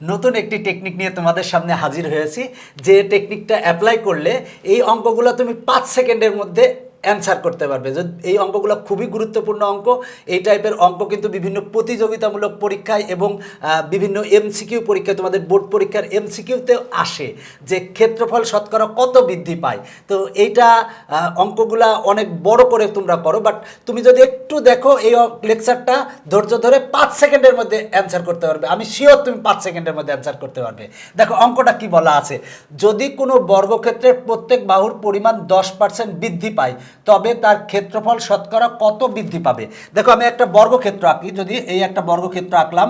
নতুন একটি টেকনিক নিয়ে তোমাদের সামনে হাজির হয়েছি। যে টেকনিকটা অ্যাপ্লাই করলে এই অঙ্কগুলো তুমি পাঁচ সেকেন্ডের মধ্যে অ্যান্সার করতে পারবে। এই অঙ্কগুলো খুবই গুরুত্বপূর্ণ অঙ্ক। এই টাইপের অঙ্ক কিন্তু বিভিন্ন প্রতিযোগিতামূলক পরীক্ষায় এবং বিভিন্ন এমসিকিউ পরীক্ষায়, তোমাদের বোর্ড পরীক্ষার এমসিকিউতেও আসে যে ক্ষেত্রফল শতকরা কত বৃদ্ধি পায়। তো এইটা অঙ্কগুলা অনেক বড় করে তোমরা করো বাট তুমি যদি একটু দেখো, এই লেকচারটা ধৈর্য ধরে পাঁচ সেকেন্ডের মধ্যে অ্যান্সার করতে পারবে। আমি শিওর তুমি পাঁচ সেকেন্ডের মধ্যে অ্যান্সার করতে পারবে। দেখো, অঙ্কটা কি বলা আছে? যদি কোনো বর্গক্ষেত্রের প্রত্যেক বাহুর পরিমাণ দশ পার্সেন্ট বৃদ্ধি পায় তবে তার ক্ষেত্রফল শতকরা কত বৃদ্ধি পাবে? দেখো, আমি একটা বর্গক্ষেত্র আঁকি। যদি এই একটা বর্গক্ষেত্র আঁকলাম,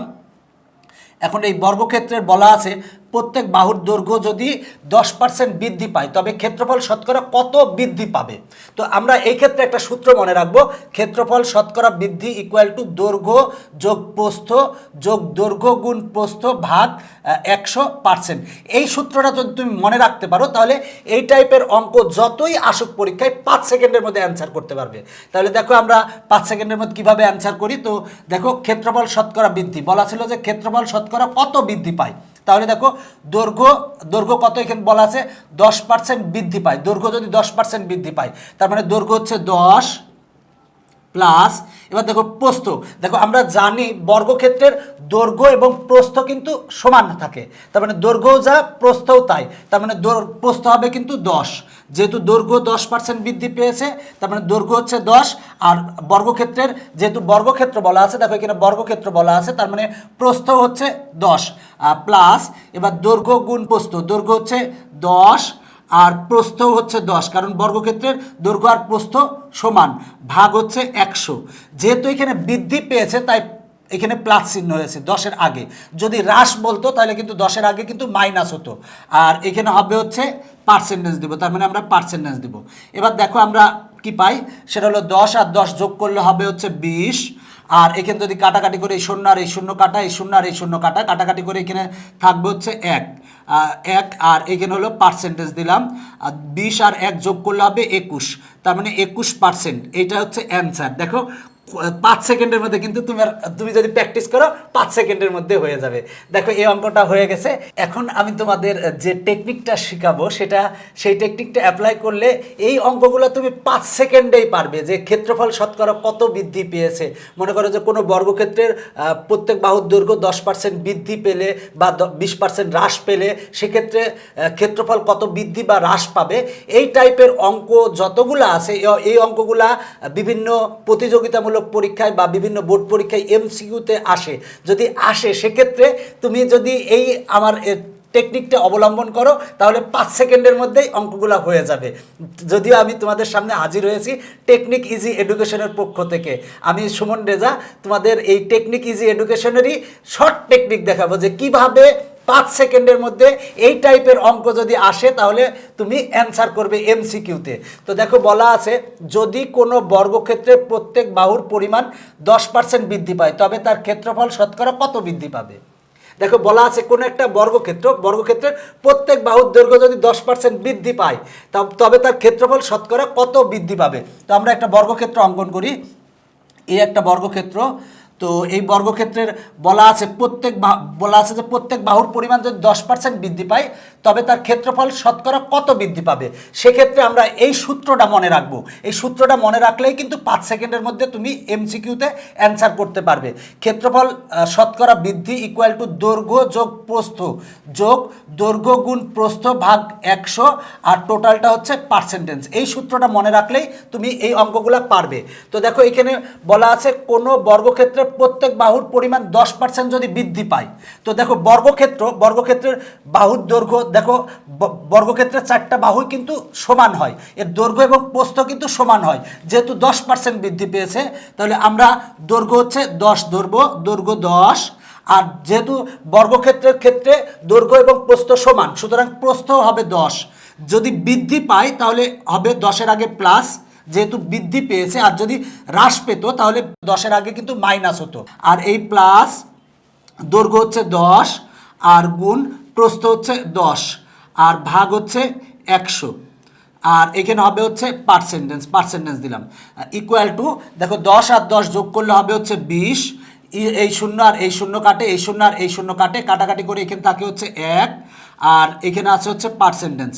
এখন এই বর্গক্ষেত্রের বলা আছে প্রত্যেক বাহুর দৈর্ঘ্য যদি দশ পার্সেন্ট বৃদ্ধি পায়, তবে ক্ষেত্রফল শতকরা কত বৃদ্ধি পাবে? তো আমরা এই ক্ষেত্রে একটা সূত্র মনে রাখব, ক্ষেত্রফল শতকরা বৃদ্ধি ইকুয়াল টু দৈর্ঘ্য যোগ প্রস্থ, যোগ দৈর্ঘ্য গুণ প্রস্থ ভাগ একশো পার্সেন্ট এই সূত্রটা যদি তুমি মনে রাখতে পারো, তাহলে এই টাইপের অঙ্ক যতই আসুক পরীক্ষায় পাঁচ সেকেন্ডের মধ্যে অ্যান্সার করতে পারবে। তাহলে দেখো আমরা পাঁচ সেকেন্ডের মধ্যে কীভাবে অ্যান্সার করি? তো দেখো, ক্ষেত্রফল শতকরা বৃদ্ধি। বলা ছিল যে ক্ষেত্রফল শতকরা কত বৃদ্ধি পায়? তাহলে দেখো দৈর্ঘ্য দৈর্ঘ্য কত এখানে বলা আছে? দশ পার্সেন্ট বৃদ্ধি পায়। দৈর্ঘ্য যদি দশ পার্সেন্ট বৃদ্ধি পায়, তার মানে দৈর্ঘ্য হচ্ছে দশ প্লাস, এবার দেখো প্রস্থ। দেখো, আমরা জানি বর্গক্ষেত্রের দৈর্ঘ্য এবং প্রস্থ কিন্তু সমান থাকে। তার মানে দৈর্ঘ্যও যা, প্রস্থও তাই। তার মানে প্রস্থ হবে কিন্তু দশ। যেহেতু দৈর্ঘ্য দশ পার্সেন্ট বৃদ্ধি পেয়েছে, তার মানে দৈর্ঘ্য হচ্ছে দশ। আর বর্গক্ষেত্রের যেহেতু বর্গক্ষেত্র বলা আছে, দেখো এখানে বর্গক্ষেত্র বলা আছে, তার মানে প্রস্থ হচ্ছে দশ। প্লাস, এবার দৈর্ঘ্য গুণ প্রস্থ। দৈর্ঘ্য হচ্ছে দশ আর প্রস্থ হচ্ছে দশ, কারণ বর্গক্ষেত্রের দৈর্ঘ্য আর প্রস্থ সমান, ভাগ হচ্ছে একশো। যেহেতু এখানে বৃদ্ধি পেয়েছে, তাই এখানে প্লাস চিহ্ন হয়েছে দশের আগে। যদি হ্রাস বলতো, তাহলে কিন্তু দশের আগে কিন্তু মাইনাস হতো। আর এখানে হবে হচ্ছে পার্সেন্টেজ দিব, তার মানে আমরা পার্সেন্টেজ দিব। এবার দেখো আমরা কি পাই, সেটা হলো দশ আর দশ যোগ করলে হবে হচ্ছে বিশ আর এখানে যদি কাটাকাটি করে এই শূন্য আর এই শূন্য কাটা, এই শূন্য আর এই শূন্য কাটা, কাটাকাটি করে এখানে থাকবে হচ্ছে এক। এক আর এখানে হলো পার্সেন্টেজ দিলাম। আর বিশ আর এক যোগ করলে হবে একুশ। তার মানে একুশ পার্সেন্ট এইটা হচ্ছে অ্যান্সার দেখো পাঁচ সেকেন্ডের মধ্যে কিন্তু তুমি আর- তুমি যদি প্র্যাকটিস করো, পাঁচ সেকেন্ডের মধ্যে হয়ে যাবে। দেখো, এই অঙ্কটা হয়ে গেছে। এখন আমি তোমাদের যে টেকনিকটা শেখাবো, সেটা, সেই টেকনিকটা অ্যাপ্লাই করলে এই অঙ্কগুলো তুমি পাঁচ সেকেন্ডেই পারবে। যে ক্ষেত্রফল শতকরা কত বৃদ্ধি পেয়েছে? মনে করো যে কোনো বর্গক্ষেত্রের প্রত্যেক বাহুর দৈর্ঘ্য দশ পার্সেন্ট বৃদ্ধি পেলে বা বিশ পার্সেন্ট হ্রাস পেলে, সেক্ষেত্রে ক্ষেত্রফল কত বৃদ্ধি বা হ্রাস পাবে? এই টাইপের অঙ্ক যতগুলো আছে এই অঙ্কগুলা বিভিন্ন প্রতিযোগিতামূলক পরীক্ষায় বা বিভিন্ন বোর্ড পরীক্ষায় এমসিকিউতে আসে, যদি আসে, সেক্ষেত্রে তুমি যদি এই আমার টেকনিকটা অবলম্বন করো, তাহলে পাঁচ সেকেন্ডের মধ্যেই অঙ্কগুলো হয়ে যাবে। যদিও আমি তোমাদের সামনে হাজির হয়েছি টেকনিক ইজি এডুকেশনের পক্ষ থেকে। আমি সুমন রেজা, তোমাদের এই টেকনিক ইজি এডুকেশনেরই শর্ট টেকনিক দেখাবো যে কীভাবে পাঁচ সেকেন্ডের মধ্যে এই টাইপের অঙ্ক যদি আসে, তাহলে তুমি অ্যান্সার করবে এমসিকিউতে তো। দেখো, বলা আছে, যদি কোনো বর্গক্ষেত্রে প্রত্যেক বাহুর পরিমাণ দশ পার্সেন্ট বৃদ্ধি পায়, তবে তার ক্ষেত্রফল শতকরা কত বৃদ্ধি পাবে? দেখো, বলা আছে কোনো একটা বর্গক্ষেত্র বর্গক্ষেত্রের প্রত্যেক বাহুর দৈর্ঘ্য যদি দশ পার্সেন্ট বৃদ্ধি পায় তব- তবে তার ক্ষেত্রফল শতকরা কত বৃদ্ধি পাবে? তো আমরা একটা বর্গক্ষেত্র অঙ্কন করি। এই একটা বর্গক্ষেত্র তো এই বর্গক্ষেত্রের বলা আছে প্রত্যেক বলা আছে যে প্রত্যেক বাহুর পরিমাণ যদি দশ পার্সেন্ট বৃদ্ধি পায়, তবে তার ক্ষেত্রফল শতকরা কত বৃদ্ধি পাবে? সেক্ষেত্রে আমরা এই সূত্রটা মনে রাখব। এই সূত্রটা মনে রাখলেই কিন্তু পাঁচ সেকেন্ডের মধ্যে তুমি এমসিকিউতে অ্যান্সার করতে পারবে। ক্ষেত্রফল শতকরা বৃদ্ধি ইকুয়াল টু দৈর্ঘ্য যোগ প্রস্থ যোগ দৈর্ঘ্য গুণ প্রস্থ ভাগ একশো আর টোটালটা হচ্ছে পার্সেন্টেজ এই সূত্রটা মনে রাখলেই তুমি এই অঙ্কগুলো পারবে। তো দেখো এখানে বলা আছে কোনো বর্গক্ষেত্রের প্রত্যেক বাহুর পরিমাণ দশ পার্সেন্ট যদি বৃদ্ধি পায়, তো দেখো বর্গক্ষেত্র, বর্গক্ষেত্রের বাহুর দৈর্ঘ্য, দেখো বর্গক্ষেত্রের চারটা বাহুই কিন্তু সমান হয়। এর দৈর্ঘ্য এবং প্রস্থ কিন্তু সমান হয়। যেহেতু দশ পার্সেন্ট বৃদ্ধি পেয়েছে, তাহলে আমরা দৈর্ঘ্য হচ্ছে দশ ধরবো, দৈর্ঘ্য দশ। আর যেহেতু বর্গক্ষেত্রের ক্ষেত্রে দৈর্ঘ্য এবং প্রস্থ সমান, সুতরাং প্রস্থ হবে দশ। যদি বৃদ্ধি পায়, তাহলে হবে দশের আগে প্লাস যেহেতু বৃদ্ধি পেয়েছে, আর যদি হ্রাস পেত, তাহলে দশের আগে কিন্তু মাইনাস হতো। আর এই প্লাস দৈর্ঘ্য হচ্ছে দশ, আর গুণ প্রস্থ হচ্ছে দশ, আর ভাগ হচ্ছে একশো। আর এখানে হবে হচ্ছে পার্সেন্টেজ পার্সেন্টেন্স দিলাম। ইকুয়াল টু, দেখো দশ আর দশ যোগ করলে হবে হচ্ছে বিশ এই শূন্য আর এই শূন্য কাটে, এই শূন্য আর এই শূন্য কাটে, কাটাকাটি করে এখানে থাকে হচ্ছে এক, আর এখানে আছে হচ্ছে পার্সেন্টেন্স।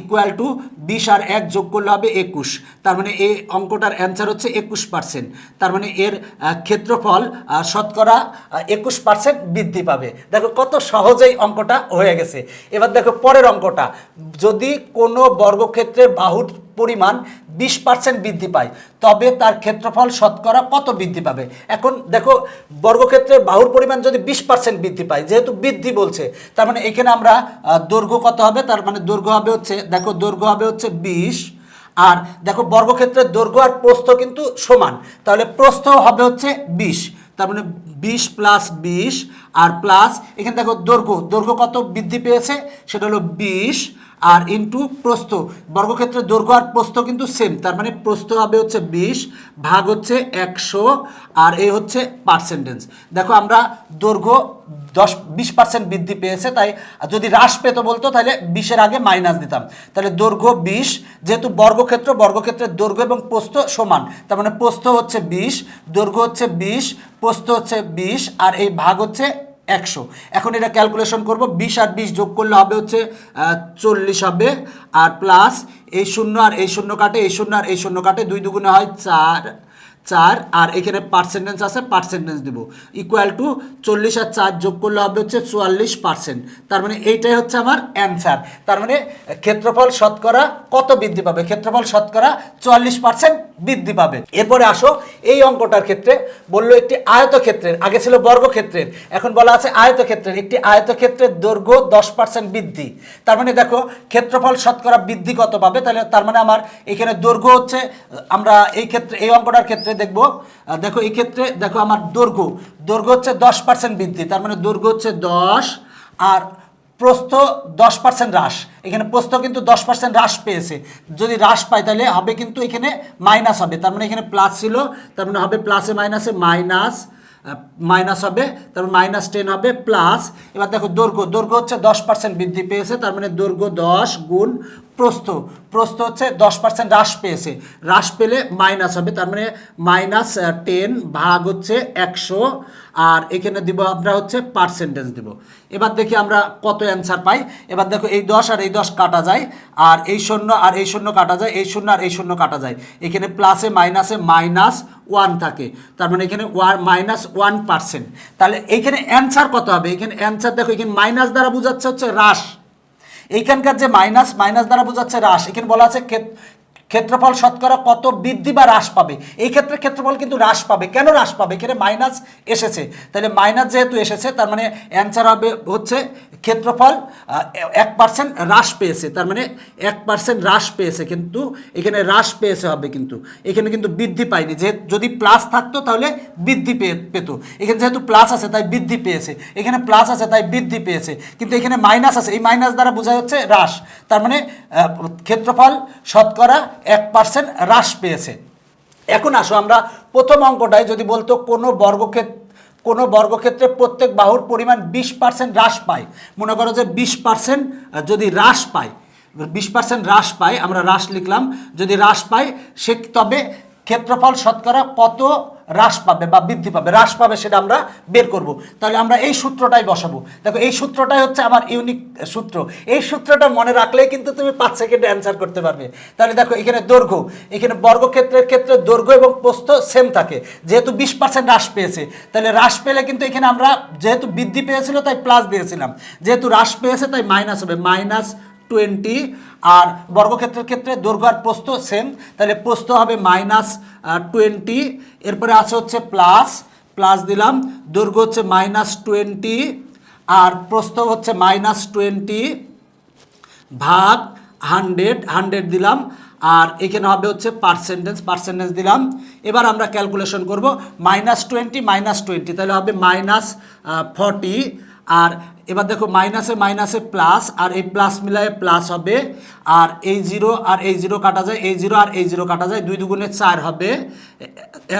ইকুয়াল টু বিশ আর এক যোগ করলে হবে একুশ। তার মানে এই অঙ্কটার অ্যান্সার হচ্ছে একুশ পার্সেন্ট তার মানে এর ক্ষেত্রফল শতকরা একুশ পার্সেন্ট বৃদ্ধি পাবে। দেখো কত সহজেই অঙ্কটা হয়ে গেছে। এবার দেখো পরের অঙ্কটা। যদি কোনো বর্গক্ষেত্রের বাহুর পরিমাণ বিশ পার্সেন্ট বৃদ্ধি পায়, তবে তার ক্ষেত্রফল, শতকরা কত বৃদ্ধি পাবে? এখন দেখো বর্গক্ষেত্রের বাহুর পরিমাণ যদি বিশ পার্সেন্ট বৃদ্ধি পায়, যেহেতু বৃদ্ধি বলছে, তার মানে এখানে আমরা দৈর্ঘ্য কত হবে? তার মানে দৈর্ঘ্য হবে হচ্ছে দেখো দৈর্ঘ্য হবে হচ্ছে বিশ, আর দেখো বর্গক্ষেত্রের দৈর্ঘ্য আর প্রস্থ কিন্তু সমান। তাহলে প্রস্থ হবে হচ্ছে বিশ, তার মানে বিশ প্লাস বিশ, আর প্লাস এখানে দেখো দৈর্ঘ্য দৈর্ঘ্য কত বৃদ্ধি পেয়েছে? সেটা হলো বিশ আর ইন্টু প্রস্থ। বর্গক্ষেত্রের দৈর্ঘ্য আর প্রস্থ কিন্তু সেম তার মানে প্রস্থ হবে হচ্ছে বিশ, ভাগ হচ্ছে একশো, আর এই হচ্ছে পার্সেন্টেজ দেখো আমরা দৈর্ঘ্য দশ, বিশ পার্সেন্ট বৃদ্ধি পেয়েছে, তাই যদি হ্রাস পেতো বলতো, তাহলে বিশের আগে মাইনাস দিতাম। তাহলে দৈর্ঘ্য বিশ, যেহেতু বর্গক্ষেত্র, বর্গক্ষেত্রের দৈর্ঘ্য এবং প্রস্থ সমান, তার মানে প্রস্থ হচ্ছে বিশ, দৈর্ঘ্য হচ্ছে বিশ, প্রস্থ হচ্ছে বিশ, আর এই ভাগ হচ্ছে একশো। এখন এটা ক্যালকুলেশন করব, বিশ আর বিশ যোগ করলে হবে হচ্ছে চল্লিশ হবে। আর প্লাস এই শূন্য আর এই শূন্য কাটে, এই শূন্য আর এই শূন্য কাটে, দুই দুগুণে হয় চার। চার, আর এখানে পার্সেন্টেজ আছে পার্সেন্টেজ দেবো। ইকুয়াল টু চল্লিশ আর চার যোগ করলে হবে হচ্ছে চুয়াল্লিশ পার্সেন্ট তার মানে এইটাই হচ্ছে আমার অ্যান্সার তার মানে ক্ষেত্রফল শতকরা কত বৃদ্ধি পাবে? ক্ষেত্রফল শতকরা চুয়াল্লিশ পার্সেন্ট বৃদ্ধি পাবে। এরপরে আসো, এই অঙ্কটার ক্ষেত্রে বলল একটি আয়তক্ষেত্রের, আগে ছিল বর্গক্ষেত্রের, এখন বলা আছে আয়তক্ষেত্রের। একটি আয়তক্ষেত্রের দৈর্ঘ্য দশ পার্সেন্ট বৃদ্ধি। তার মানে দেখো, ক্ষেত্রফল শতকরা বৃদ্ধি কত পাবে? তাহলে তার মানে আমার এখানে দৈর্ঘ্য হচ্ছে, আমরা এই ক্ষেত্রে, এই অঙ্কটার ক্ষেত্রে দেখব। দেখো, এই ক্ষেত্রে দেখো আমার দৈর্ঘ্য। দৈর্ঘ্য হচ্ছে দশ পার্সেন্ট বৃদ্ধি, তার মানে দৈর্ঘ্য হচ্ছে দশ আর প্রস্থ দশ পার্সেন্ট হ্রাস। এখানে প্রস্থ কিন্তু দশ পার্সেন্ট হ্রাস পেয়েছে। যদি হ্রাস পায় তাহলে হবে কিন্তু এখানে মাইনাস হবে, তার মানে এখানে প্লাস ছিল, তার মানে হবে প্লাসে মাইনাসে মাইনাস মাইনাস হবে তারপর মাইনাস টেন হবে প্লাস এবার দেখো দৈর্ঘ্য দৈর্ঘ্য হচ্ছে দশ পার্সেন্ট বৃদ্ধি পেয়েছে, তার মানে দৈর্ঘ্য দশ গুণ প্রস্থ প্রস্থ হচ্ছে দশ পার্সেন্ট হ্রাস পেয়েছে। হ্রাস পেলে মাইনাস হবে, তার মানে মাইনাস টেন ভাগ হচ্ছে একশো, আর এখানে দিব আমরা হচ্ছে পার্সেন্টেজ দিব। এবার দেখি আমরা কত অ্যান্সার পাই। এবার দেখো এই দশ আর এই দশ কাটা যায়, আর এই শূন্য আর এই শূন্য কাটা যায়, এই শূন্য আর এই শূন্য কাটা যায়। এখানে প্লাসে মাইনাসে মাইনাস ওয়ান থাকে, তার মানে এখানে ওয়ান মাইনাস ওয়ান পার্সেন্ট তাহলে এইখানে অ্যান্সার কত হবে? এখানে অ্যান্সার দেখো, এখানে মাইনাস দ্বারা বোঝাচ্ছে হচ্ছে হ্রাস। এইখানকার যে মাইনাস মাইনাস দ্বারা বোঝাচ্ছে হ্রাস। এখানে বলা আছে ক্ষেত্রফল শতকরা কত বৃদ্ধি বা হ্রাস পাবে? এই ক্ষেত্রে ক্ষেত্রফল কিন্তু হ্রাস পাবে। কেন হ্রাস পাবে? এখানে মাইনাস এসেছে। তাহলে মাইনাস যেহেতু এসেছে, তার মানে অ্যান্সার হবে হচ্ছে ক্ষেত্রফল এক পার্সেন্ট হ্রাস পেয়েছে। তার মানে এক পার্সেন্ট হ্রাস পেয়েছে কিন্তু, এখানে হ্রাস পেয়েছে হবে কিন্তু। এখানে কিন্তু বৃদ্ধি পায়নি। যে যদি প্লাস থাকতো তাহলে বৃদ্ধি পেয়ে পেতো। এখানে যেহেতু প্লাস আছে, তাই বৃদ্ধি পেয়েছে। এখানে প্লাস আছে, তাই বৃদ্ধি পেয়েছে। কিন্তু এখানে মাইনাস আছে। এই মাইনাস দ্বারা বোঝা যাচ্ছে হ্রাস। তার মানে ক্ষেত্রফল শতকরা এক পার্সেন্ট হ্রাস পেয়েছে। এখন আসো আমরা প্রথম অঙ্কটায় যদি বলতো কোনো বর্গক্ষেত্র কোনো বর্গক্ষেত্রে প্রত্যেক বাহুর পরিমাণ বিশ পার্সেন্ট হ্রাস পায়। মনে করো যে বিশ পার্সেন্ট যদি হ্রাস পায়, বিশ পার্সেন্ট হ্রাস পায়, আমরা হ্রাস লিখলাম, যদি হ্রাস পায় সে তবে ক্ষেত্রফল শতকরা কত হ্রাস পাবে বা বৃদ্ধি পাবে? হ্রাস পাবে সেটা আমরা বের করব। তাহলে আমরা এই সূত্রটাই বসাবো। দেখো, এই সূত্রটাই হচ্ছে আমার ইউনিক সূত্র। এই সূত্রটা মনে রাখলেই কিন্তু তুমি পাঁচ সেকেন্ডে অ্যান্সার করতে পারবে। তাহলে দেখো, এখানে দৈর্ঘ্য, এখানে বর্গক্ষেত্রের ক্ষেত্রে দৈর্ঘ্য এবং প্রস্থ সেম থাকে। যেহেতু বিশ পার্সেন্ট হ্রাস পেয়েছে, তাহলে হ্রাস পেলে কিন্তু এখানে আমরা যেহেতু বৃদ্ধি পেয়েছিল, তাই প্লাস দিয়েছিলাম। যেহেতু হ্রাস পেয়েছে, তাই মাইনাস হবে। মাইনাস টোয়েন্টি আর বর্গক্ষেত্রের ক্ষেত্রে দৈর্ঘ্য আর প্রস্থ সেম তাহলে প্রস্থ হবে মাইনাস টোয়েন্টি এরপরে আছে হচ্ছে প্লাস প্লাস দিলাম দৈর্ঘ্য হচ্ছে মাইনাস টোয়েন্টি আর প্রস্থ হচ্ছে মাইনাস টোয়েন্টি ভাগ হান্ড্রেড হান্ড্রেড দিলাম, আর এখানে হবে হচ্ছে পার্সেন্টেজ পার্সেন্টেজ দিলাম। এবার আমরা ক্যালকুলেশন করব মাইনাস টোয়েন্টি মাইনাস টোয়েন্টি তাহলে হবে মাইনাস ফর্টি আর এবার দেখো মাইনাসে মাইনাসে প্লাস, আর এই প্লাস মিলায়ে প্লাস হবে, আর এই জিরো আর এই জিরো কাটা যায়, এই জিরো আর এই জিরো কাটা যায়, দুই দুগুণে চার হবে,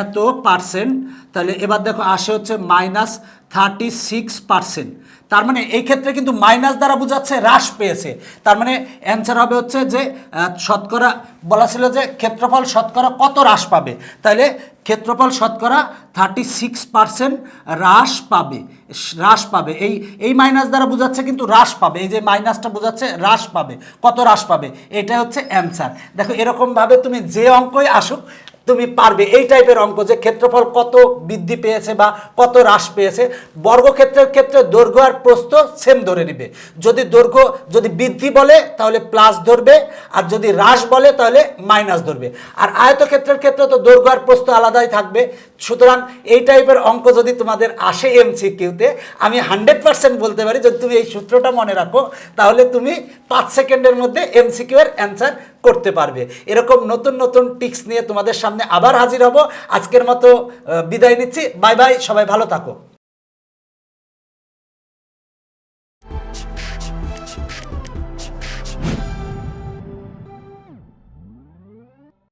এত পার্সেন্ট। তাহলে এবার দেখো আসে হচ্ছে মাইনাস থার্টি সিক্স পার্সেন্ট। তার মানে এই ক্ষেত্রে কিন্তু মাইনাস দ্বারা বোঝাচ্ছে, হ্রাস পেয়েছে। তার মানে অ্যান্সার হবে হচ্ছে যে শতকরা, বলা ছিল যে ক্ষেত্রফল শতকরা কত হ্রাস পাবে। তাহলে ক্ষেত্রফল শতকরা থার্টি সিক্স পার্সেন্ট হ্রাস পাবে হ্রাস পাবে। এই এই মাইনাস দ্বারা বোঝাচ্ছে কিন্তু হ্রাস পাবে। এই যে মাইনাসটা বোঝাচ্ছে হ্রাস পাবে। কত হ্রাস পাবে? এটা হচ্ছে অ্যান্সার দেখো, এরকমভাবে তুমি যে অঙ্কই আসুক, তুমি পারবে। এই টাইপের অঙ্ক যে ক্ষেত্রফল কত বৃদ্ধি পেয়েছে বা কত হ্রাস পেয়েছে, বর্গক্ষেত্রের ক্ষেত্রে দৈর্ঘ্য আর প্রস্থ সেম ধরে নিবে। যদি দৈর্ঘ্য, যদি বৃদ্ধি বলে, তাহলে প্লাস ধরবে। আর যদি হ্রাস বলে, তাহলে মাইনাস ধরবে। আর আয়তক্ষেত্রের ক্ষেত্রে তো দৈর্ঘ্য আর প্রস্থ আলাদাই থাকবে। সুতরাং এই টাইপের অঙ্ক যদি তোমাদের আসে এমসি কিউতে আমি হান্ড্রেড পার্সেন্ট বলতে পারি যদি তুমি এই সূত্রটা মনে রাখো, তাহলে তুমি পাঁচ সেকেন্ডের মধ্যে এমসি এর অ্যান্সার করতে পারবে। এরকম নতুন নতুন টিক্স নিয়ে তোমাদের সামনে আবার হাজির হব। আজকের মতো বিদায় নিচ্ছি। বাই বাই, সবাই ভালো থাকো।